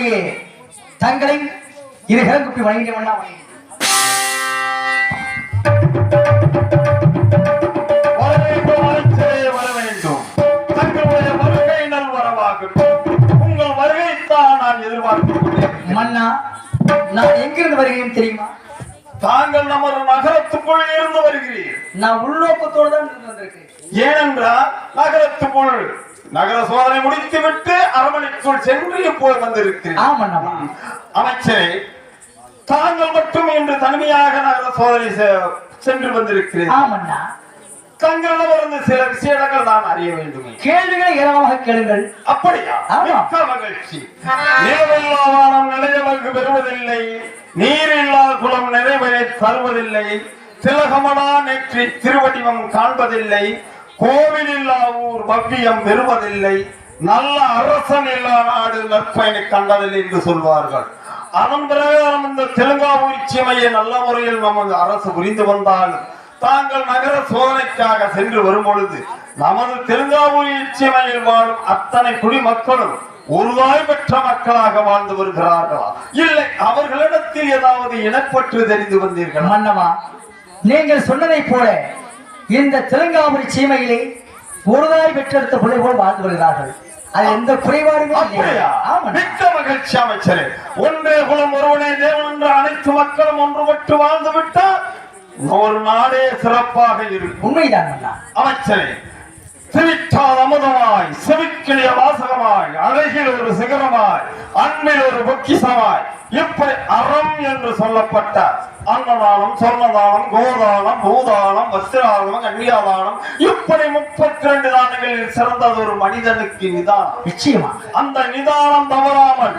கொண்டிருக்கக்கூடிய தங்களை இரு எதிர்பார்த்துக் கொண்டிருக்கிறேன் மன்னா நான் எங்கிருந்து வருகிறேன் தெரியுமா? தாங்கள் நமது நகரத்துக்குள் இருந்து வருகிறீர் நான் உள்நோக்கத்தோடு தான் இருந்து வந்திருக்கேன் ஏனென்றால் நகரத்துக்குள் நகர சோதனை முடித்துவிட்டு அரண்மனைக்குள் சென்று இப்போது வந்திருக்கிறேன். அமைச்சரே தாங்கள் மட்டும் இன்று தனிமையாக நகர சோதனை சென்று வந்திருக்கிறேன். ஆமண்ணா. தங்களிடமிருந்து சில விஷயங்கள் நான் அறிய வேண்டுமே. கேள்விகளை ஏராளமாக கேளுங்கள். அப்படியா? மகிழ்ச்சி. நிலவில்லா வானம் நிலையவர்க்கு பெறுவதில்லை. நீரில்லா குளம் நிறைவரை தருவதில்லை. திலகமடா நெற்றி திருவடிவம் காண்பதில்லை. கோவிலில்லா ஊர் பவ்யம் பெறுவதில்லை நல்ல அரசன் இல்லா நாடு நற்பயனை கண்டதில்லை என்று சொல்வார்கள். அதன் பிரகாரம் இந்த தெலுங்காவூர் சீமையை நல்ல முறையில் நமது அரசு புரிந்து வந்தாலும் தாங்கள் நகர சோதனைக்காக சென்று வரும்பொழுது நமது தெலுங்காவூர் சீமையில் வாழும் அத்தனை குடிமக்களும் ஒருவாய் பெற்ற மக்களாக வாழ்ந்து வருகிறார்களா? இல்லை அவர்களிடத்தில் ஏதாவது இனப்பற்று தெரிந்து வந்தீர்கள்? மன்னவா நீங்கள் சொன்னதைப் போல இந்த தெலுங்காபுரி சீமையிலே ஒருதாய் பெற்றெடுத்த பிள்ளை போல் வாழ்ந்து வருகிறார்கள். அது எந்த குறைபாடுமே மிக்க மகிழ்ச்சி அமைச்சரே. ஒன்றே குலம் ஒருவனே தேவன் என்ற அனைத்து மக்களும் ஒன்றுபட்டு வாழ்ந்து விட்டால் ஒரு நாடே சிறப்பாக இருக்கும். உண்மைதான் அமைச்சரே சிரித்தால் அமுதமாய் செவிக்கிளிய வாசகமாய் அழகில் ஒரு சிகரமாய் அன்பில் ஒரு பொக்கிசமாய் இப்படி அறம் என்று சொல்லப்பட்ட அன்னதானம் சொர்ணதானம் கோதானம் பூதானம் வஸ்திராதானம் கன்னியாதானம் இப்படி முப்பத்தி ரெண்டு தானங்களில் சிறந்தது ஒரு மனிதனுக்கு நிதானம். நிச்சயமாக. அந்த நிதானம் தவறாமல்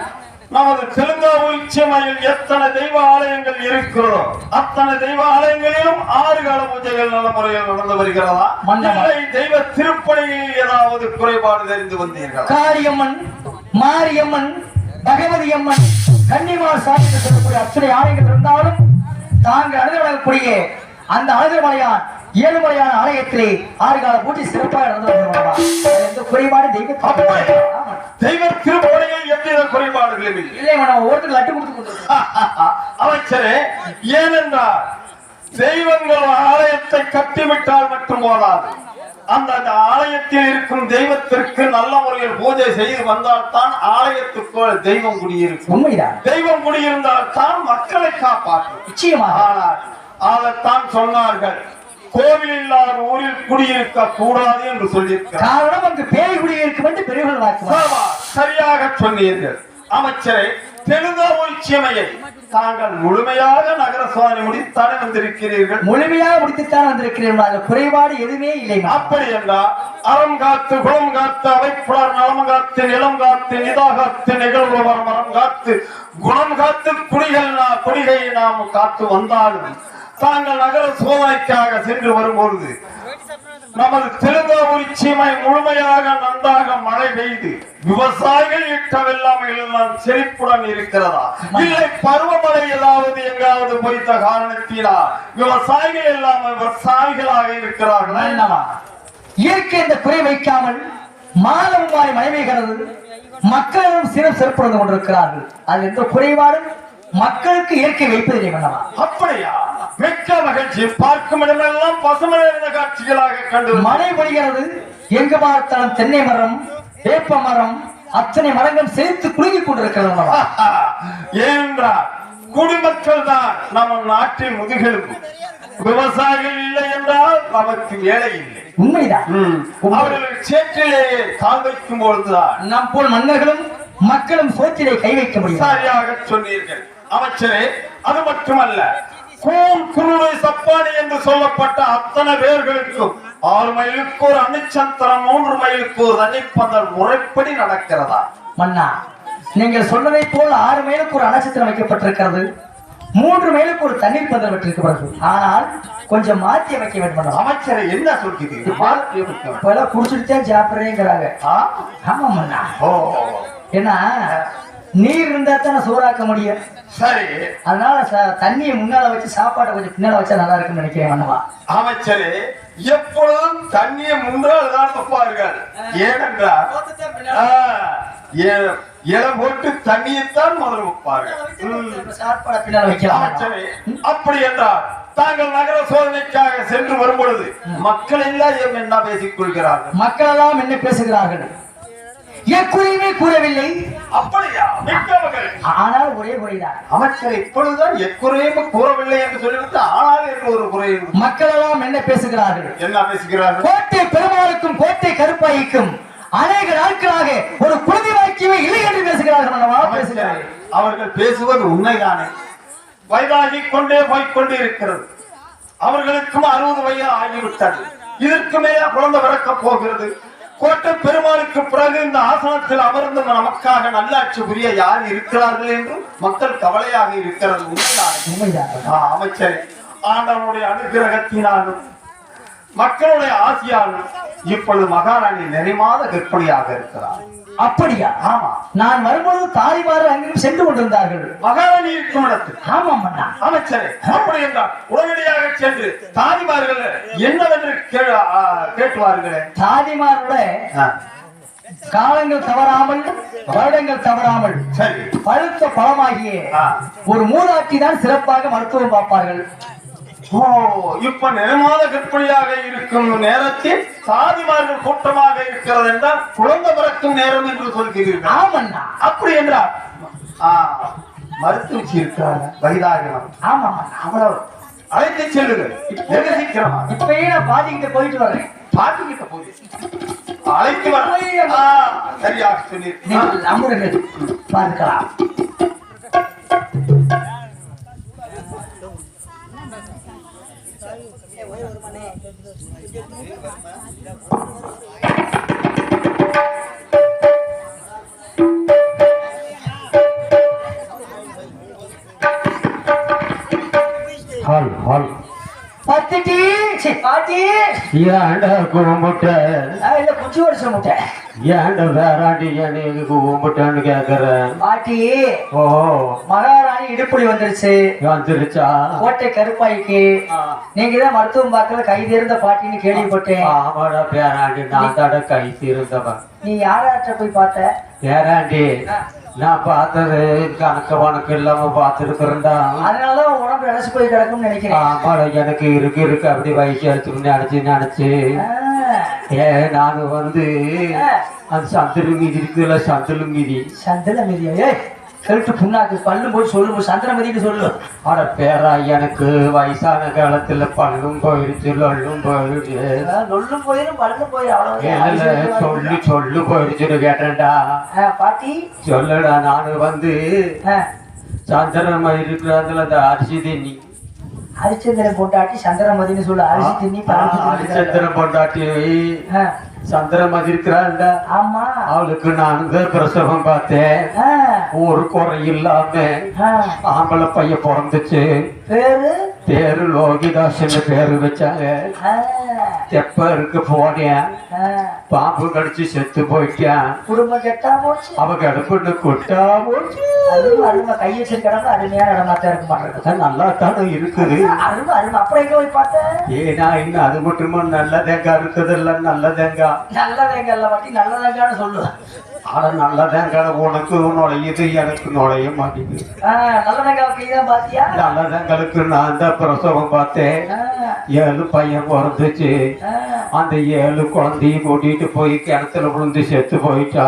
நமது தெலுங்காவூர் சீமையில் எத்தனை தெய்வ ஆலயங்கள் இருக்கிறதோ அத்தனை தெய்வ ஆலயங்களிலும் ஆறு கால பூஜைகள் நல்ல முறையில் நடந்து வருகிறதா? மன்னவா. இல்லை தெய்வ திருப்பணியில் ஏதாவது குறைபாடு தெரிந்து வந்தீர்களா? காரியம்மன் மாரியம்மன் பகவதி அம்மன் கன்னிமார் சாமி என்று சொல்லக்கூடிய அத்தனை ஆலயங்கள் இருந்தாலும் தாங்கள் அழுது வழங்கக்கூடிய அந்த அழுதுமலையான் ஏழுமலையான ஆலயத்திலே ஆறு கால பூஜை சிறப்பாக நடந்து எந்த குறைபாடு தெய்வ? தெய்வ திருப்பணியில் எவ்வித குறைபாடுகளும் இல்லை. மேடம் ஒவ்வொருத்தருக்கு லட்டு கொடுத்து அமைச்சரே ஏனென்றால் தெய்வங்கள் ஆலயத்தை கட்டிவிட்டால் மட்டும் போதாது. அந்த அந்த ஆலயத்தில் இருக்கும் தெய்வத்திற்கு நல்ல முறையில் பூஜை செய்து வந்தால் தான் ஆலயத்துக்குள் தெய்வம் குடியிருக்கும். உண்மைதான் தெய்வம் குடியிருந்தால் தான் மக்களை காப்பாற்றும். நிச்சயமாக. ஆனால் அதைத்தான் சொன்னார்கள் கோவில் இல்லாத ஊரில் குடியிருக்க கூடாது என்று சொல்லியிருக்கிறார். காரணம் அங்கு பேய் குடியிருக்கும் என்று பெரியவர்கள் சரியாக சொன்னீர்கள். அமைச்சரை தெலுங்காவூர் சீமையை தாங்கள் முழுமையாக நகர சோதனை முடித்தானே வந்திருக்கிறீர்கள் முழுமையாக முடித்துத்தான் வந்திருக்கிறேன் அதில் குறைபாடு எதுவுமே இல்லை. அப்படி என்றால் அறம் காத்து குளம் காத்து அவைப்புலர் நலம் காத்து நிலம் காத்து நிதா காத்து நிகழ்வு மரம் காத்து குணம் காத்து குடிகள் நா- குடிகை நாம் காத்து வந்தாலும் தாங்கள் நகர சோதனைக்காக சென்று வரும்பொழுது நமது தெலுங்காவூர் சீமை முழுமையாக நன்றாக மழை பெய்து விவசாயிகள் இட்ட வெள்ளாமையில் நான் செழிப்புடன் இருக்கிறதா? இல்லை பருவமழை ஏதாவது எங்காவது பொய்த்த காரணத்தினால் விவசாயிகள் எல்லாம் விவசாயிகளாக இருக்கிறார்களா. என்னவா இயற்கை இந்த குறை வைக்காமல் மாதமுமாய் மழை பெய்கிறது. மக்களும் சிறம் சிறப்புடன் கொண்டிருக்கிறார்கள். அது எந்த குறைபாடும் மக்களுக்கு இயற்கை வைப்பதில்லை மன்னவா? அப்படியா? மிக்க மகிழ்ச்சி. பார்க்கும் இடமெல்லாம் பசுமை நிறைந்த காட்சிகளாக கண்டு மழை பொழிகிறது. எங்கு பார்த்தாலும் தென்னை மரம் வேப்ப மரம் அத்தனை மரங்கள் செழித்து குலுங்கிக் கொண்டிருக்கிறது ஏனென்றால் குடிமக்கள் தான் நம்ம நாட்டின் முதுகெலும்பு. விவசாயிகள் இல்லை என்றால் நமக்கு வேலை இல்லை. உண்மைதான். அவர்கள் சேற்றிலேயே கால் வைக்கும் பொழுதுதான் நம் போல் மன்னர்களும் மக்களும் சோற்றிலே கை வைக்க முடியும். சரியாக சொன்னீர்கள். அமைச்சரே அது மட்டுமல்ல. கூன் குருவை சப்பானி என்று சொல்லப்பட்ட அத்தனை பேர்களுக்கும் ஆறு மைலுக்கு ஒரு அணுச்சந்திரம் மூன்று மைலுக்கு ஒரு தனிப்பந்தல் முறைப்படி நடக்கிறதா? மன்னா நீங்கள் சொன்னதை போல் ஆறு மைலுக்கு ஒரு அனட்சத்திரம் வைக்கப்பட்டிருக்கிறது. மூன்று மைலுக்கு ஒரு தண்ணீர் பந்தல் வைத்திருக்கப்படுகிறது. ஆனால் கொஞ்சம் மாற்றி அமைக்க வேண்டும். அமைச்சரை என்ன அமைக்க வேண்டும். இப்பெல்லாம் குடிச்சிட்டு தான் சாப்பிடுறேங்கிறாங்க? ஆமா மன்னா. ஓ. ஏன்னா நீர் இருந்தா தானே சோறாக்க முடியும். சரி. அதனால தண்ணியை முன்னால வச்சு சாப்பாட்டை கொஞ்சம் பின்னால வச்சா நல்லா இருக்கும்னு நினைக்கிறேன் மன்னவா அமைச்சரே எப்பொழுதும் தண்ணியை முன்னால் தான் துப்பார்கள் ஏனென்றால் இலை போட்டு தண்ணியைத்தான் முதல்ல வைப்பார்கள். சாப்பாடை பின்னால் வைக்கலாம் அப்படி என்றால் தாங்கள் நகர சோதனைக்காக சென்று வரும் பொழுது மக்கள் எல்லாம் என்ன பேசிக் கொள்கிறார்கள்? மக்கள் எல்லாம் என்ன பேசுகிறார்கள்? எக்குறையுமே கூறவில்லை. அப்படியா? ஆனால் ஒரே குறைதான். அமைச்சர் இப்பொழுதுதான் எக்குறையும் கூறவில்லை என்று சொல்லிவிட்டு ஆனால் என்று ஒரு குறை. மக்கள் எல்லாம் என்ன பேசுகிறார்கள்? என்ன பேசுகிறார்கள்? கோட்டை பெருமாளுக்கும் கோட்டை கருப்பாய்க்கும் அநேக நாட்களாக ஒரு குழந்தை வாக்கியமே இல்லை என்று பேசுகிறார்கள் பேசுகிறார்கள். அவர்கள் பேசுவது உண்மைதானே? வயதாகிக் கொண்டே போய்க் கொண்டே இருக்கிறது அவர்களுக்கும் அறுபது வயது ஆகிவிட்டது. இதற்கு மேலே குழந்தை பிறக்கப் போகிறது. கோட்டை பெருமாளுக்கு பிறகு இந்த ஆசனத்தில் அமர்ந்து நமக்காக நல்லாட்சி புரிய யார் இருக்கிறார்கள் என்று மக்கள் கவலையாக இருக்கிறது. அமைச்சரே. ஆண்டவனுடைய அனுகிரகத்தினாலும் மக்களுடைய ஆசியாலும் இப்பொழுது மகாராணி நிறைமாத கற்பனையாக இருக்கிறார். அப்படியா? ஆமா. நான் வரும்பொழுது தாலிமாறு அங்கிருந்து சென்று கொண்டிருந்தார்கள். மகாராணி இருக்கும் ஆமாம் அண்ணா அமைச்சரே அப்படி என்றால் உடனடியாக சென்று தாதிமார்கள் என்னவென்று கேட்டுவார்களே தாதிமாரோட ஆ, காலங்கள் தவறாமல் வருடங்கள் தவறாமல் சரி. பழுத்த பழமாகிய. ஒரு மூதாட்டி தான் சிறப்பாக மருத்துவம் பார்ப்பார்கள். இப்ப நிறமாத கற்பனையாக இருக்கும் நேரத்தில் தாதிமார்கள் கூட்டமாக இருக்கிறது என்றால் குழந்தை பிறக்கும் நேரம் என்று சொல்கிறீர்கள். ஆமண்ணா. அப்படி என்றால் மருத்துவச்சி இருக்கிறாங்க வயதாகணும் ஆமாம் அண்ணா அவ்வளவு. அழைத்து செல்லுங்கள். வெகு சீக்கிரமா. இப்பயே நான் பாதிக்கிட்ட போயிட்டு வரேன். பாட்டிக்கிட்ட போய் அழைத்து வர. சரியாக அமுருங்கள். பார்க்கலாம். ஹால் ஹால் பத்துட்டி சி, பாட்டி ஏண்ட கும்பிட்ட. இல்ல குச்சி வருஷ முட்டை. ஏண்ட வேறாண்டி எனக்கு கும்பிட்டேன்னு கேக்குறேன்? பாட்டி ஓ. மகாராணி இடுப்புலி வந்துருச்சு. வந்துருச்சா? கோட்டை கருப்பாய்க்கு. நீங்க தான் மருத்துவம் பார்க்கல கை தேர்ந்த பாட்டின்னு கேள்விப்பட்டேன். ஆமாடா பேராண்டி நான் தட கை தீர்ந்தவன். நீ யாராட்ட போய் பார்த்த? பேராண்டி நான் பார்த்தது கணக்கு வணக்கு இல்லாம பார்த்துருக்குறேன்டா. அதனாலதான் உடம்பு போய் கிடக்கும்னு நினைக்கிறேன். ஆமாடா எனக்கு இருக்கு இருக்கு. அப்படி வயசு எடுத்து நினைச்சு நினைச்சு ஏ நான் வந்து. அந்த சந்திர மீதி இருக்குல்ல சந்திர மீதி. சந்திர மிதியா? கழுத்து புண்ணாக்கு பல்லும் போய் சொல்லு சந்திர மிதின்னு சொல்லு. அட பேரா எனக்கு வயசான காலத்துல பல்லும் போயிடுச்சு லொல்லும் போயிடுச்சு. ஆ, நொல்லும் போயிரும் பல்லும் போயிரும் ஏல சொல்லு அவ்வளவு சொல்லு போயிடுச்சுன்னு கேட்டேன்டா. பாட்டி. சொல்லுடா நானு வந்து சந்திரமா இருக்கிறதுல அந்த அரிசி தண்ணி ஹரிச்சந்திரன் போட்டாட்டி சந்திரமதின்னு சொல்லு. அரிசி பழம் ஹரிச்சந்திரன் பொண்டாட்டி. ஆ, சந்திரமதி இருக்கிறாள்டா ஆமா. அவளுக்கு நான் பிரசவம் பார்த்தேன். ஒரு குறை இல்லாம. ஆம்பளை பையன் பிறந்துச்சு. பேரு? பேரு லோகிதாசன் பேரு வச்சாங்க. தெப்பருக்கு போனேன். பாம்பு கடிச்சு செத்து போயிட்டான். குடும்பம் கெட்டா போச்சு. அவ கிடப்புன்னு குட்டா போச்சு. அருமை அருமை. கை வச்சிருக்க இடம்ல அருமையான இடமா தான் இருக்க மாட்டேங்குது நல்லா தானே இருக்குது. அருமை அருமை. அப்புறம் எங்க போய் பார்த்தேன் ஏனா இன்னும் அது மட்டுமா? நல்ல தேங்காய் இருக்குது இல்ல நல்ல தேங்காய்? நல்லதேங்க இல்ல மாட்டி நல்லதேங்கன்னு சொல்லு ஆனா நல்ல தேங்காய் உனக்கு நுழையுது எனக்கு நுழைய மாட்டேங்குது நல்ல தேங்காய்க்கு நான் தான் பிரசவம் பார்த்தேன். ஏழு பையன் பிறந்துச்சு. அந்த ஏழு குழந்தையும் கூட்டிட்டு போய் கிணத்துல விழுந்து செத்து போயிட்டா.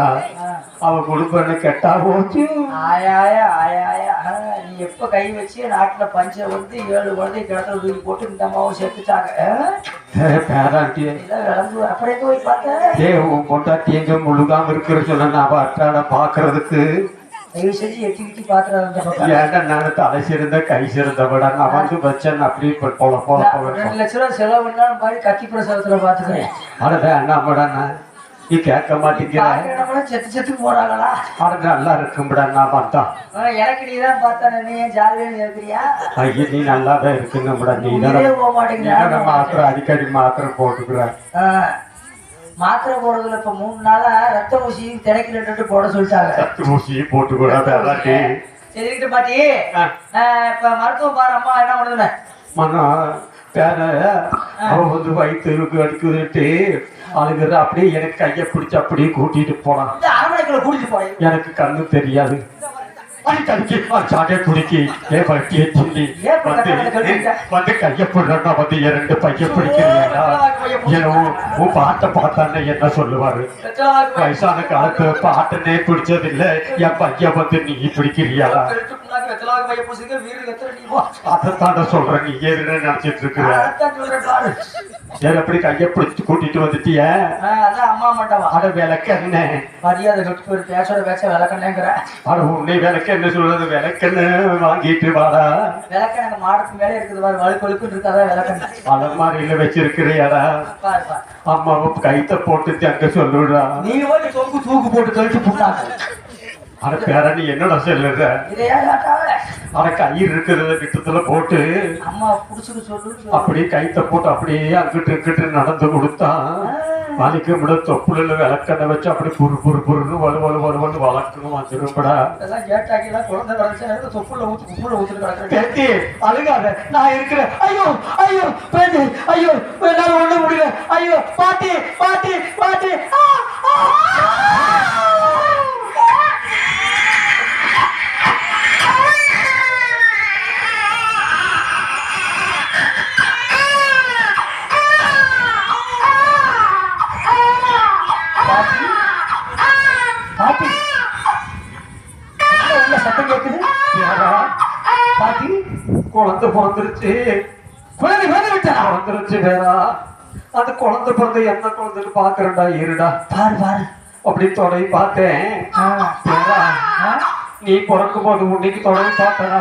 அவ குடும்பம் கெட்டா போச்சு. ஆயாய ஆயாய நீ எப்ப கை வச்சு நாட்டுல பஞ்ச வந்து ஏழு குழந்தை கிடத்துல தூக்கி போட்டு இந்த அம்மாவும் செத்துட்டாங்க எங்க போய் பார்த்தேன் ஏ உன் பொண்டாட்டி எங்க முழுகாம இருக்கிற சொன்ன நான் அட்டாட பாக்குறதுக்கு தயவு செஞ்சு எட்டி கிட்டி பாத்துறாங்க. ஏன்டா நான் தலை சிறந்த கை சிறந்த நான் வந்து வச்சேன் அப்படி போல போல ரெண்டு லட்ச ரூபா செலவு பண்ணாலும் மாதிரி கத்தி பிரசவத்துல பாத்துக்கிறேன் அட வேண்டாம்டா நான். நீ கேட்க மாட்டேங்கிற. செத்து செத்து போறாங்களா? அட நல்லா இருக்கும்டா நான் ஆ, எனக்கு நீ தான் பார்த்தா நீ ஏன் ஜாலியாக இருக்கிறியா ஐயா நீ நல்லாதான் இருக்குங்கடா நீ தானே போக மாட்டேங்கிறா மாத்திரை அடிக்கடி மாத்திரை போட்டுக்கிற. மாத்திரை போடுறதுல இப்ப மூணு நாளா ரத்த ஊசி திடைக்கு ரெண்டு போட சொல்லிட்டாங்க. சத்து ஊசி போட்டுக்கூட பேராட்டி சரிக்கிட்டு பாட்டி. இப்ப மருத்துவம் பாரு அம்மா என்ன பண்ணுதுன்னு. மன்னா பேர அவ வந்து வயிற்றுக்கு அடிக்குதுட்டு அழுகுற. அப்படியே எனக்கு கையை பிடிச்சு அப்படியே கூட்டிட்டு போனான். எனக்கு கண்ணு தெரியாது. அடிக்கடிக்கு சாட்டை குடிக்கி ஏ பட்டியை சொல்லி வந்து கையை பிடுறா வந்து இரண்டு பைய பிடிக்கிறீங்களா? உன் பாட்டை பார்த்தானே என்ன சொல்லுவாரு? வயசான காலத்து பாட்டனே பிடிச்சதில்லை. என் பையன் வந்து நீ பிடிக்கிறியாடா அதைத்தாண்ட சொல்றேன் நீ ஏறு நினைச்சிட்டு இருக்கிற. சரி அப்படி கையை பிடிச்சு கூட்டிட்டு வந்துட்டிய? அம்மா மாட்டவா அட விளக்கு என்ன மரியாதை போய் பேசோட பேச விளக்கண்ணேங்கிற. அட உன்னை விளக்கு என்ன சொல்றது? விளக்குன்னு வாங்கிட்டு வாடா. விளக்க எனக்கு மாடத்துக்கு மேலே இருக்குது பாரு வழுக்கு வழுக்குன்னு இருக்காதா விளக்கண்ண? அலமாரியில வச்சிருக்கிறியாடா. பாரு பாரு. அம்மாவை கைத்த போட்டு தங்க சொல்லுடா. நீ போய் தொங்கு தூக்கு போட்டு கழிச்சு புண்ணாக்கு அட பேர நீ என்னடா சொல்லுற? அட கயிறு இருக்கிறத கிட்டத்துல போட்டு அம்மா புடிச்சுக்க சொல்லு அப்படியே கைத்த போட்டு அப்படியே அங்கிட்டு இங்கிட்டு நடந்து கொடுத்தான் வலிக்க முட தொப்புல விளக்கண்ணை வச்சு அப்படி புரு புரு புருன்னு வலு வலு வலு வலு வளர்க்கணும் வந்துருப்படா இதெல்லாம் கேட்டாக்கெல்லாம் குழந்தை வரைச்சு தொப்புல ஊத்து குப்புல ஊத்துட்டு கிடக்குறேன். பேத்தி அழுகாத. நான் இருக்கிறேன். ஐயோ ஐயோ பேத்தி ஐயோ என்னால ஒண்ணு முடியல. ஐயோ பாட்டி பாட்டி. பாட்டி. சத்தம் பாட்டி குழந்தை பிறந்துருச்சு. குழந்தை குழந்தை விட்டா பிறந்துருச்சு வேறா அந்த குழந்தை பிறந்த என்ன குழந்தைன்னு பாக்குறேன்டா இருடா பாரு பாரு. அப்படி தொடை பார்த்தேன். நீ பிறக்கும் போது உன்னைக்கு தொடை பார்த்தனா.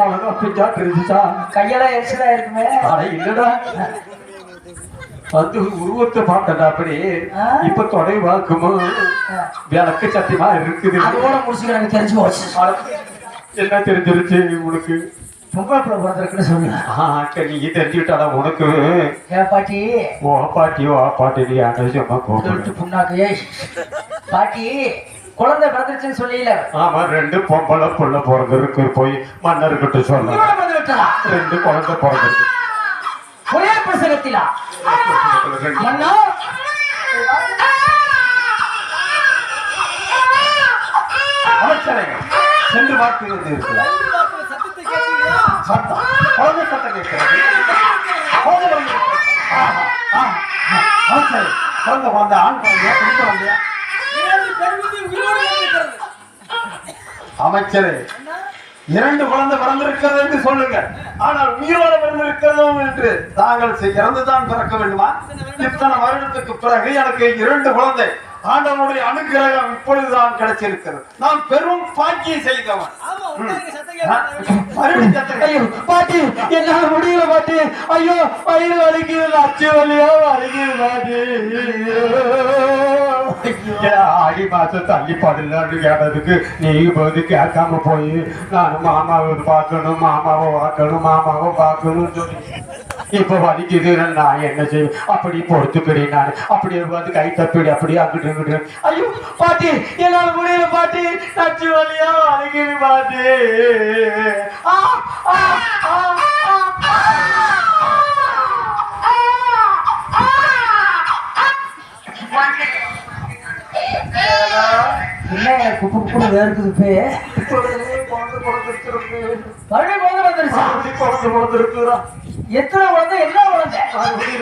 உனக்கு பிஞ்சா தெரிஞ்சுச்சா? கையெல்லாம் எரிச்சலா இருக்குமே. அட இல்லடா. வந்து உருவத்தை பார்த்தடா அப்படி. இப்ப தொடை வாக்குமோ. விளக்கு சத்தியமா இருக்குது. அதோட முடிச்சுக்க எனக்கு தெரிஞ்சு போச்சு. என்ன தெரிஞ்சிருச்சு பொம்பளை பிள்ளை பிறந்திருக்குன்னு சொல்லுங்க ஆ, சரி, நீ தெரிஞ்சுக்கிட்டாடா உனக்கு. பாட்டி. ஓ பாட்டி ஓ பாட்டி நீ கூப்பிடு புண்ணாக்கு பாட்டி குழந்தை பிறந்துருச்சுன்னு சொல்லல ஆமா ரெண்டு பொம்பளை புள்ள பிறந்திருக்கு போய் மன்னர்கிட்ட விட்டதா ரெண்டு குழந்தை பிறந்திருக்கு. ஒரே பிரசங்கத்திலா ரெண்டு மன்னா அமைச்சரே சென்று குழந்தை கேட்கிறது. ஆஹா. அமைச்சரே குழந்தை குழந்தை ஆண் குழந்தையா பெண் குழந்தையா? அமைச்சரே இரண்டு குழந்தை பிறந்திருக்கிறது என்று சொல்லுங்க. ஆனால் உயிரோடு பிறந்திருக்கிறதும் என்று தாங்கள் இறந்துதான் பிறக்க வேண்டுமா? இத்தனை வருடத்துக்கு பிறகு எனக்கு இரண்டு குழந்தை. ஆண்டவனுடைய அனுகிரகம் இப்பொழுதுதான் கிடைச்சிருக்கிறது. நான் பெரும் பாக்கியம் செய்தவன். பாட்டி என்னால முடியல பாட்டி. ஐயோ வயிறு வலிக்குது அச்சு வலியா வலிக்குது. மாதம் தள்ளி படலான்னு கேட்டதுக்கு நீ போது கேட்காம போய் நான் மாமாவை பார்க்கணும் மாமாவை பார்க்கணும் மாமாவை பார்க்கணும் சொல்லி. இப்ப வலிக்குது நான் என்ன செய்வேன் அப்படி பொறுத்துக்கிறேன் நான். அப்படி வந்து கை தப்பிடு அப்படியே அங்கிட்டு இங்கிட்டு ஐயோ பாட்டி என்னால முடியல பாட்டி. நச்சு வழியா வலிக்குது பாட்டி. ஆ, ஆ, ஆ, ஆ. என்ன? குப்பு குப்பு வேர்க்குது பே மறுபடியும் குழந்தை குழந்தை பிறந்திருக்குறா எத்தனை குழந்தை? என்ன குழந்தை.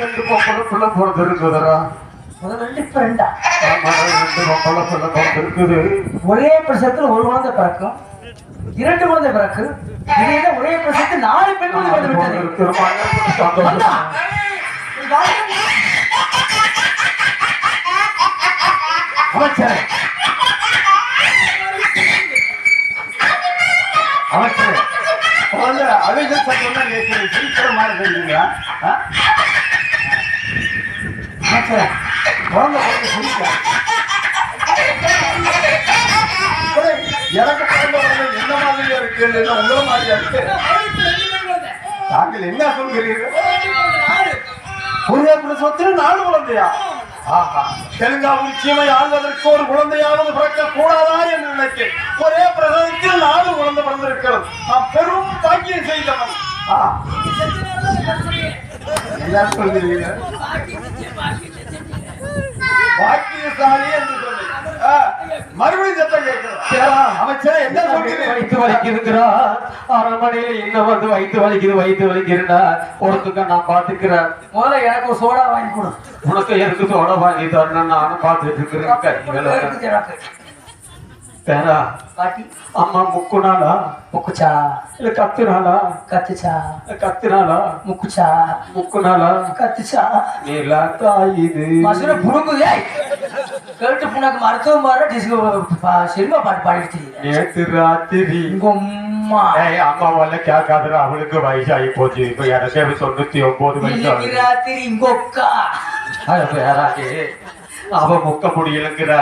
ரெண்டு பொம்பளை பிள்ளை பிறந்திருக்குதுடா முதல்ல ரெண்டு இப்ப ரெண்டா? ஆமா ரெண்டு பொம்பளை பிள்ளை பிறந்திருக்குது ஒரே பிரசவத்துல ஒரு குழந்தை பிறக்கும். இரண்டு குழந்தை இடையில ஒரே பிரசவத்தில் நாலு பெண் குழந்தை பிறந்து விட்டது வந்தா. நீ வாங்க. அமைச்சரே அமைச்சரே குழந்தை அழுக சத்தம் தான் கேட்குது சீக்கிரமா இருந்தீங்களா அமைச்சரே, குழந்தை குழந்தை சிரிக்கா எனக்கு குழந்தை என்ன மாதிரியா இருக்கு இல்ல உங்கள மாதிரியா இருக்கு தாங்கள் என்ன சொல்கிறீர்கள்? ஒரே பிரசவத்தில் நாலு குழந்தையா? ஆஹா. தெலுங்காவூர் சீமை ஆள்வதற்கு ஒரு குழந்தையானது பிறக்க கூடாதா என்று நினைத்தேன் ஒரே பிரசவத்தில் நாலு குழந்தை பிறந்திருக்கிறது. நான் பெரும் பாக்கியம் செய்தவன். பாக்கியசாலி என்று சொன்னீங்க மறுபடியும் சத்தம் கேட்கிறது அமைச்சர் என்ன சொல்றீங்க? வயிற்று வலிக்குதுங்கிறா அரண்மனையில இன்னும் வந்து வயிற்று வலிக்குது வயிற்று வலிக்குதுன்னா ஒருத்துக்க நான் பாத்துக்கிறேன் முதல்ல எனக்கு ஒரு சோடா வாங்கி கொடு. உனக்கு எதுக்கு சோட வாங்கி தரணும் நானும் பார்த்துட்டு இருக்கிறேன். அம்மா முக்குனாளா முக்குச்சா இல்ல கத்துனாளா கத்துச்சா இல்ல கத்துனாளா முக்குச்சா முக்குனாளா கத்துச்சா நீலா தாயுது மசுர புடுங்குதே கேட்டு புண்ணாக்கு மருத்துவம் பாரு டிஸ்கோ சினிமா பாட்டு பாடிட்டு நேத்து ராத்திரி உங்க அம்மா ஏய் அம்மா வல்ல கேட்காதுடா அவளுக்கு வயசாகி போச்சு இப்ப எனக்கு தொண்ணூத்தி ஒன்பது வயசு. ராத்திரி இங்கொக்கா அது பேராண்டி அவ முக்க முடியலங்கிற.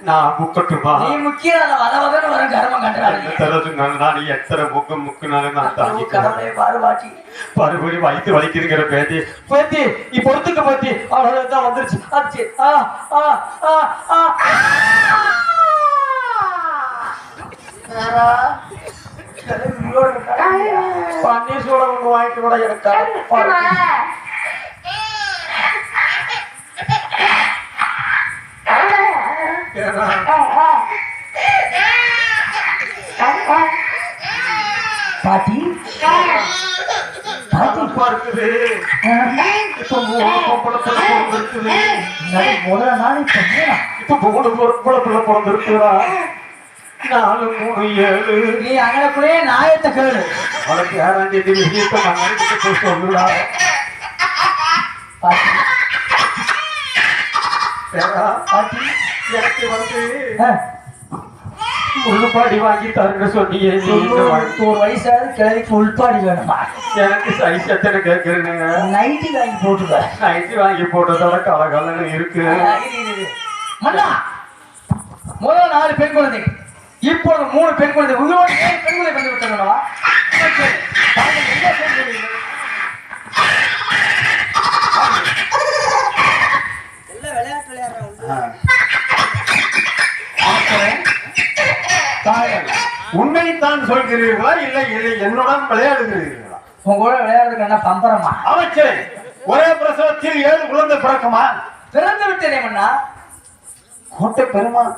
நான் முக்கட்டுமா? நீ முக்கிய வத வதன்னு வரும் கர்மம் கட்டுறாங்க தரது நான் எத்தனை முக்கு முக்குனாலும் நான் தாங்கிக்கிறேன். கடவுளே பாரு பாட்டி மறுபடியும் வயிற்று வலிக்குதுங்கிற பேத்தி. பேத்தி நீ பொறுத்துக்க பேத்தி. அவ்வளவுதான் வந்துருச்சு. ஆச்சு. ஆ ஆ ஆ ஆ. பன்னீர் சூடம் ஒன்று வாங்கிட்டு கூட எனக்கு. பாட்டி? கடுப்பா இருக்குது. இப்ப பிறந்திருக்குது. முதல்ல நாள் இப்ப? இப்ப மூணு பொம்பளை பிள்ளை பிறந்திருக்குதா நாலு மூணு ஏழு. நீ அங்கனக்குள்ளேயே நாயத்தை கேளு. உனக்கு யாராண்டி இது விஷயத்தை நான் நினைச்சிட்டு போய் சொல்லுடா. பாட்டி. பேரா பாட்டி. எனக்கு வந்து முள்ளுப்பாடி வாங்கி தருங்க சொன்னீங்க ஒரு வயசாவது கிழவிக்கு உள்பாடி வேணுமா? எனக்கு சைஸ் எத்தனை கேட்கறேனுங்க? நைட்டி வாங்கி போட்டுக்க. நைட்டி வாங்கி போட்டதோட கலகலன்னு இருக்கு. முதல் நாலு பெண் குழந்தை. இப்பொழுது மூணு பெண் குழந்தை. உங்களோட பெண் குழந்தை வந்து விட்டங்களா தாங்கள் என்ன சொல்கிறீர்கள்? பார்க்கிறேன். தாங்கள் உண்மைத்தான் சொல்கிறீர்களா? இல்லை இல்லை என்னுடன் விளையாடுகிறீர்களா? உங்க கூட விளையாடுறதுக்கு என்ன பம்பரமா? அமைச்சர் ஒரே பிரசவத்தில் ஏழு குழந்தை பிறக்குமா? பிறந்து விட்டேனே மன்னா. கோட்டை பெருமான்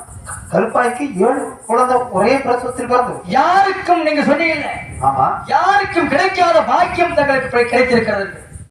கருப்பாய்க்கு ஏழு குழந்தை ஒரே பிரசவத்தில் பிறந்தது. யாருக்கும் நீங்க சொன்னீங்க ஆமா. யாருக்கும் கிடைக்காத பாக்கியம் தங்களுக்கு கிடைத்திருக்கிறது.